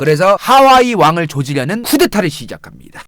그래서 하와이 왕을 조지려는 쿠데타를 시작합니다.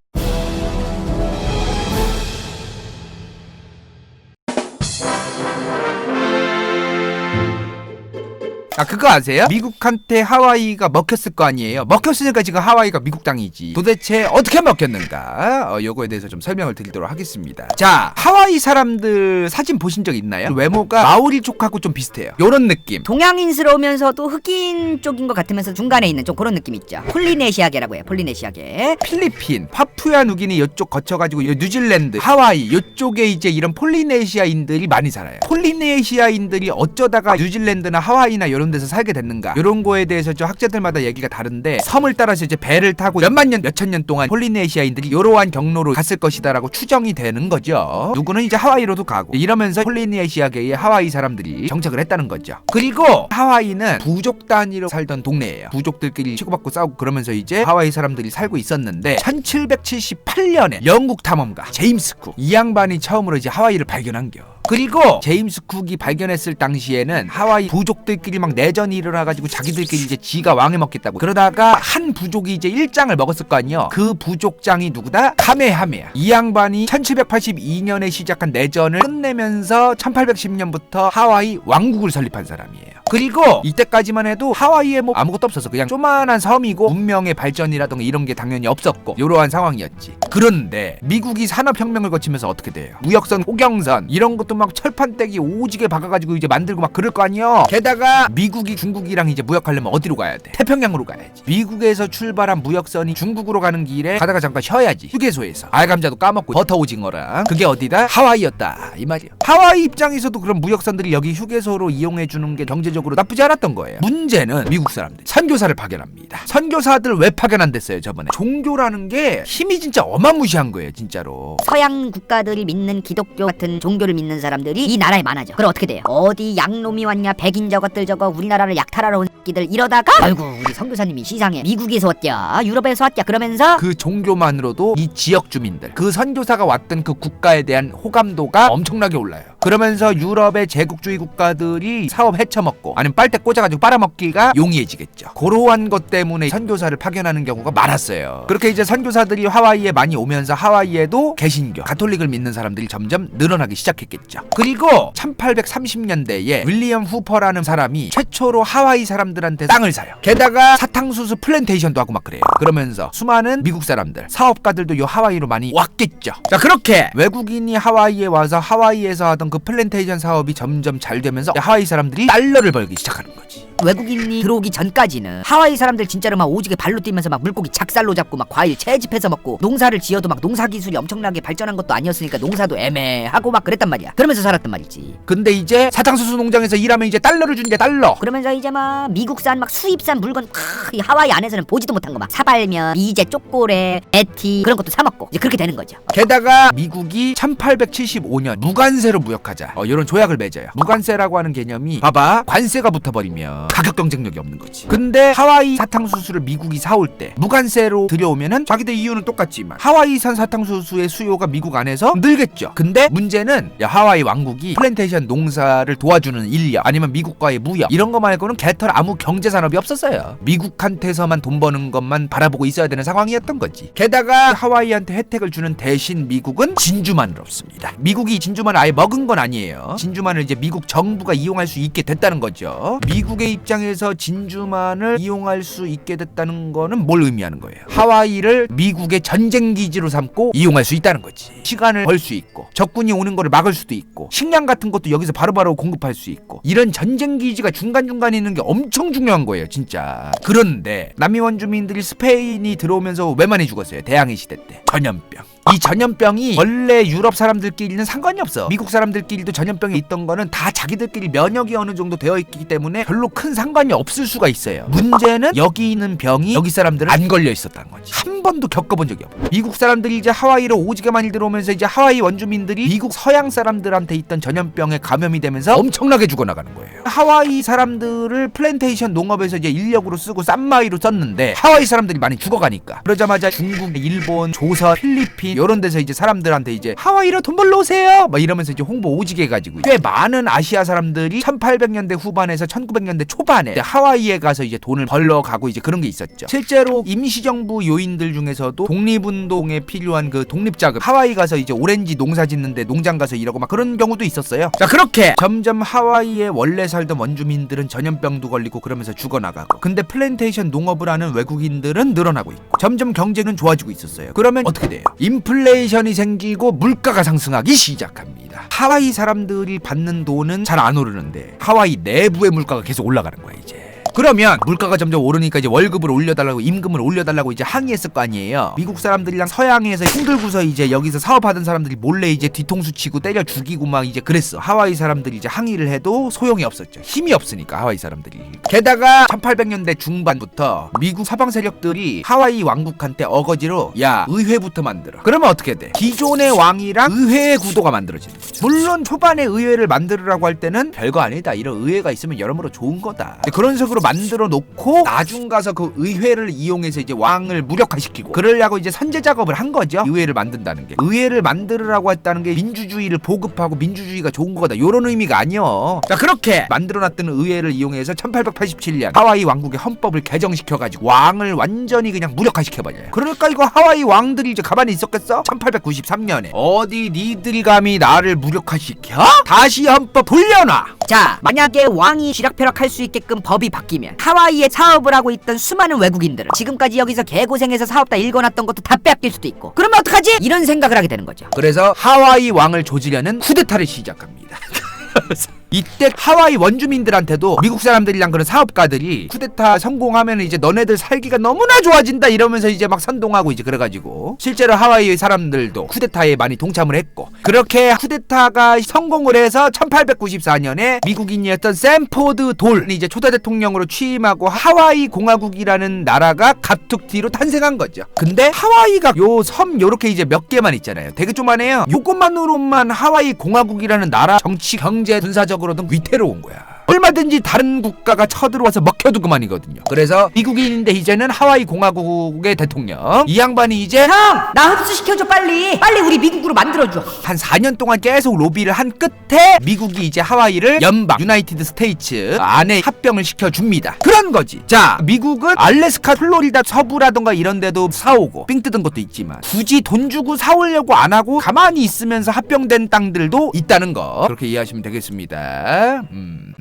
아 그거 아세요? 미국한테 하와이가 먹혔을 거 아니에요? 먹혔으니까 지금 하와이가 미국 땅이지. 도대체 어떻게 먹혔는가? 어, 요거에 대해서 좀 설명을 드리도록 하겠습니다. 자, 하와이 사람들 사진 보신 적 있나요? 외모가 마오리 쪽하고 좀 비슷해요. 요런 느낌. 동양인스러우면서도 흑인 쪽인 것 같으면서 중간에 있는 좀 그런 느낌 있죠. 폴리네시아계라고 해요. 폴리네시아계. 필리핀, 파푸야 누기니 이쪽 거쳐가지고 요 뉴질랜드, 하와이 요쪽에 이제 이런 폴리네시아인들이 많이 살아요. 폴리네시아인들이 어쩌다가 뉴질랜드나 하와이나 이런 데서 살게 됐는가? 이런 거에 대해서 저 학자들마다 얘기가 다른데 섬을 따라서 이제 배를 타고 몇만 년, 몇천 년 동안 폴리네시아인들이 이러한 경로로 갔을 것이다라고 추정이 되는 거죠. 누구는 이제 하와이로도 가고 이러면서 폴리네시아계의 하와이 사람들이 정착을 했다는 거죠. 그리고 하와이는 부족 단위로 살던 동네예요. 부족들끼리 치고받고 싸우고 그러면서 이제 하와이 사람들이 살고 있었는데 1778년에 영국 탐험가 제임스 쿡이 양반이 처음으로 이제 하와이를 발견한겨. 그리고 제임스 쿡이 발견했을 당시에는 하와이 부족들끼리 막 내전이 일어나가지고 자기들끼리 이제 지가 왕에 먹겠다고. 그러다가 한 부족이 이제 일장을 먹었을 거 아니요. 그 부족장이 누구다? 카메하메야. 이 양반이 1782년에 시작한 내전을 끝내면서 1810년부터 하와이 왕국을 설립한 사람이에요. 그리고 이때까지만 해도 하와이에 뭐 아무것도 없어서 그냥 조만한 섬이고 문명의 발전이라던가 이런 게 당연히 없었고 이러한 상황이었지 그런데 미국이 산업혁명을 거치면서 어떻게 돼요? 무역선 호경선 이런 것도 막 철판 떼기 오지게 박아가지고 이제 만들고 막 그럴 거 아니요? 게다가 미국이 중국이랑 이제 무역하려면 어디로 가야 돼? 태평양으로 가야지. 미국에서 출발한 무역선이 중국으로 가는 길에 가다가 잠깐 쉬어야지. 휴게소에서. 알감자도 까먹고 버터 오징어랑. 그게 어디다? 하와이였다. 이 말이야 하와이 입장에서도 그런 무역선들이 여기 휴게소로 이용해 주는 게 경제적으로 나쁘지 않았던 거예요. 문제는 미국 사람들 선교사를 파견합니다. 선교사들 왜 파견한댔어요 저번에? 종교라는 게 힘이 진짜 어마무시한 거예요 진짜로 서양 국가들이 믿는 기독교 같은 종교를 믿는 사람들이 이 나라에 많아져. 그럼 어떻게 돼요? 어디 양놈이 왔냐? 백인 저것들 저거 우리나라를 약탈하러 온 새끼들 이러다가 아이고 우리 선교사님이 시상해 미국에서 왔냐? 유럽에서 왔냐? 그러면서 그 종교만으로도 이 지역 주민들 그 선교사가 왔던 그 국가에 대한 호감도가 엄청나게 올라요. 그러면서 유럽의 제국주의 국가들이 사업 헤쳐먹고 아니면 빨대 꽂아가지고 빨아먹기가 용이해지겠죠. 그러한 것 때문에 선교사를 파견하는 경우가 많았어요. 그렇게 이제 선교사들이 하와이에 많이 오면서 하와이에도 개신교, 가톨릭을 믿는 사람들이 점점 늘어나기 시작했겠죠. 그리고 1830년대에 윌리엄 후퍼라는 사람이 최초로 하와이 사람들한테 땅을 사요. 게다가 사탕수수 플랜테이션도 하고 막 그래요. 그러면서 수많은 미국 사람들, 사업가들도 요 하와이로 많이 왔겠죠. 자, 그렇게 외국인이 하와이에 와서 하와이에서 하던 그 플랜테이션 사업이 점점 잘 되면서 하와이 사람들이 달러를 벌기 시작하는 거지. 외국인이 들어오기 전까지는 하와이 사람들 진짜로 막 오지게 발로 뛰면서 막 물고기 작살로 잡고 막 과일 채집해서 먹고 농사를 지어도 막 농사 기술이 엄청나게 발전한 것도 아니었으니까 농사도 애매하고 막 그랬단 말이야. 그러면서 살았단 말이지. 근데 이제 사탕수수 농장에서 일하면 이제 달러를 주는 게 달러. 그러면서 이제 막 미국산 막 수입산 물건 크, 이 하와이 안에서는 보지도 못한 거 막 사발면, 미제, 쪼꼬레, 에티 그런 것도 사 먹고 이제 그렇게 되는 거죠. 게다가 미국이 1875년 무관세로 무역하자 어, 이런 조약을 맺어요. 무관세라고 하는 개념이 봐봐 관세가 붙어버리면 가격 경쟁력이 없는 거지. 근데 하와이 사탕수수를 미국이 사올 때 무관세로 들여오면은 자기들 이유는 똑같지만 하와이산 사탕수수의 수요가 미국 안에서 늘겠죠. 근데 문제는 야, 하와이 왕국이 플랜테이션 농사를 도와주는 인력 아니면 미국과의 무역 이런 거 말고는 개털 아무 경제 산업이 없었어요. 미국한테서만 돈 버는 것만 바라보고 있어야 되는 상황이었던 거지. 게다가 하와이한테 혜택을 주는 대신 미국은 진주만을 없습니다. 미국이 진주만을 아예 먹은 건 아니에요. 진주만을 이제 미국 정부가 이용할 수 있게 됐다는 거죠. 미국의 입장에서 진주만을 이용할 수 있게 됐다는 거는 뭘 의미하는 거예요? 하와이를 미국의 전쟁 기지로 삼고 이용할 수 있다는 거지. 시간을 벌 수 있고 적군이 오는 거를 막을 수도 있고 식량 같은 것도 여기서 바로바로 공급할 수 있고 이런 전쟁 기지가 중간중간에 있는 게 엄청 중요한 거예요, 진짜. 그런데 남미 원주민들이 스페인이 들어오면서 왜 많이 죽었어요? 대항해 시대 때. 전염병. 이 전염병이 원래 유럽 사람들끼리는 상관이 없어. 미국 사람들끼리도 전염병이 있던 거는 다 자기들끼리 면역이 어느 정도 되어 있기 때문에 별로 큰 상관이 없을 수가 있어요. 문제는 여기 있는 병이 여기 사람들은 안 걸려 있었다는 거지. 한 번도 겪어본 적이 없어. 미국 사람들이 이제 하와이로 오지게 많이 들어오면서 이제 하와이 원주민들이 미국 서양 사람들한테 있던 전염병에 감염이 되면서 엄청나게 죽어나가는 거예요. 하와이 사람들을 플랜테이션 농업에서 이제 인력으로 쓰고 싼마이로 썼는데 하와이 사람들이 많이 죽어가니까 그러자마자 중국, 일본, 조선, 필리핀 이런 데서 이제 사람들한테 이제 하와이로 돈 벌러 오세요. 막 이러면서 이제 홍보 오지게 해가지고 꽤 많은 아시아 사람들이 1800년대 후반에서 1900년대 초반에 하와이에 가서 이제 돈을 벌러 가고 이제 그런 게 있었죠. 실제로 임시정부 요인들 중에서도 독립운동에 필요한 그 독립자금 하와이 가서 이제 오렌지 농사 짓는데 농장 가서 일하고 막 그런 경우도 있었어요. 자 그렇게 점점 하와이에 원래 살던 원주민들은 전염병도 걸리고 그러면서 죽어나가고 근데 플랜테이션 농업을 하는 외국인들은 늘어나고 있고 점점 경제는 좋아지고 있었어요. 그러면 어떻게 돼요 인플레이션이 생기고 물가가 상승하기 시작합니다. 하와이 사람들이 받는 돈은 잘 안 오르는데 하와이 내부의 물가가 계속 올라가는 거야 이제 그러면 물가가 점점 오르니까 이제 월급을 올려달라고 임금을 올려달라고 이제 항의했을 거 아니에요. 미국 사람들이랑 서양에서 힘들고서 이제 여기서 사업하던 사람들이 몰래 이제 뒤통수 치고 때려 죽이고 막 이제 그랬어. 하와이 사람들이 이제 항의를 해도 소용이 없었죠. 힘이 없으니까 하와이 사람들이. 게다가 1800년대 중반부터 미국 서방 세력들이 하와이 왕국한테 어거지로 야 의회부터 만들어. 그러면 어떻게 돼? 기존의 왕이랑 의회의 구도가 만들어지는 거죠. 물론 초반에 의회를 만들으라고 할 때는 별거 아니다. 이런 의회가 있으면 여러모로 좋은 거다. 그런 식으로 만들어 놓고 나중 가서 그 의회를 이용해서 이제 왕을 무력화시키고 그러려고 이제 선제 작업을 한 거죠. 의회를 만든다는 게. 의회를 만들으라고 했다는 게 민주주의를 보급하고 민주주의가 좋은 거다. 요런 의미가 아니요. 자, 그렇게 만들어 놨던 의회를 이용해서 1887년 하와이 왕국의 헌법을 개정시켜 가지고 왕을 완전히 그냥 무력화시켜 버려요. 그러니까 이거 하와이 왕들이 이제 가만히 있었겠어? 1893년에 어디 니들이 감히 나를 무력화시켜? 다시 헌법 돌려놔. 자 만약에 왕이 쥐락펴락할 수 있게끔 법이 바뀌면 하와이에 사업을 하고 있던 수많은 외국인들은 지금까지 여기서 개고생해서 사업 다 읽어놨던 것도 다 빼앗길 수도 있고 그러면 어떡하지? 이런 생각을 하게 되는 거죠 그래서 하와이 왕을 조지려는 쿠데타를 시작합니다. 이때 하와이 원주민들한테도 미국 사람들이랑 그런 사업가들이 쿠데타 성공하면 이제 너네들 살기가 너무나 좋아진다 이러면서 이제 막 선동하고 이제 그래가지고 실제로 하와이 사람들도 쿠데타에 많이 동참을 했고 그렇게 쿠데타가 성공을 해서 1894년에 미국인이었던 샘포드 돌이 이제 초대 대통령으로 취임하고 하와이 공화국이라는 나라가 갑툭튀로 탄생한 거죠. 근데 하와이가 요 섬 요렇게 이제 몇 개만 있잖아요. 되게 조만해요. 요것만으로만 하와이 공화국이라는 나라 정치, 경제, 군사적 으로든 위태로운 거야. 얼마든지 다른 국가가 쳐들어와서 먹혀도 그만이거든요. 그래서 미국인인데 이제는 하와이 공화국의 대통령. 이 양반이 이제 형! 나 흡수시켜줘 빨리 빨리 우리 미국으로 만들어줘 한 4년 동안 계속 로비를 한 끝에 미국이 이제 하와이를 연방 유나이티드 스테이츠 안에 합병을 시켜줍니다. 그런 거지. 자, 미국은 알래스카, 플로리다 서부라던가 이런 데도 사오고 삥 뜯은 것도 있지만 굳이 돈 주고 사오려고 안 하고 가만히 있으면서 합병된 땅들도 있다는 거. 그렇게 이해하시면 되겠습니다. 음.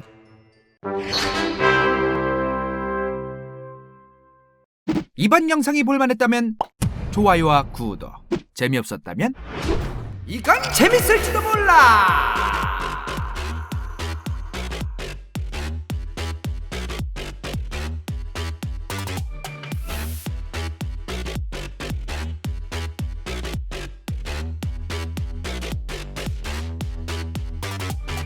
이번 영상이 볼만했다면 좋아요와 구독 재미없었다면 이건 재밌을지도 몰라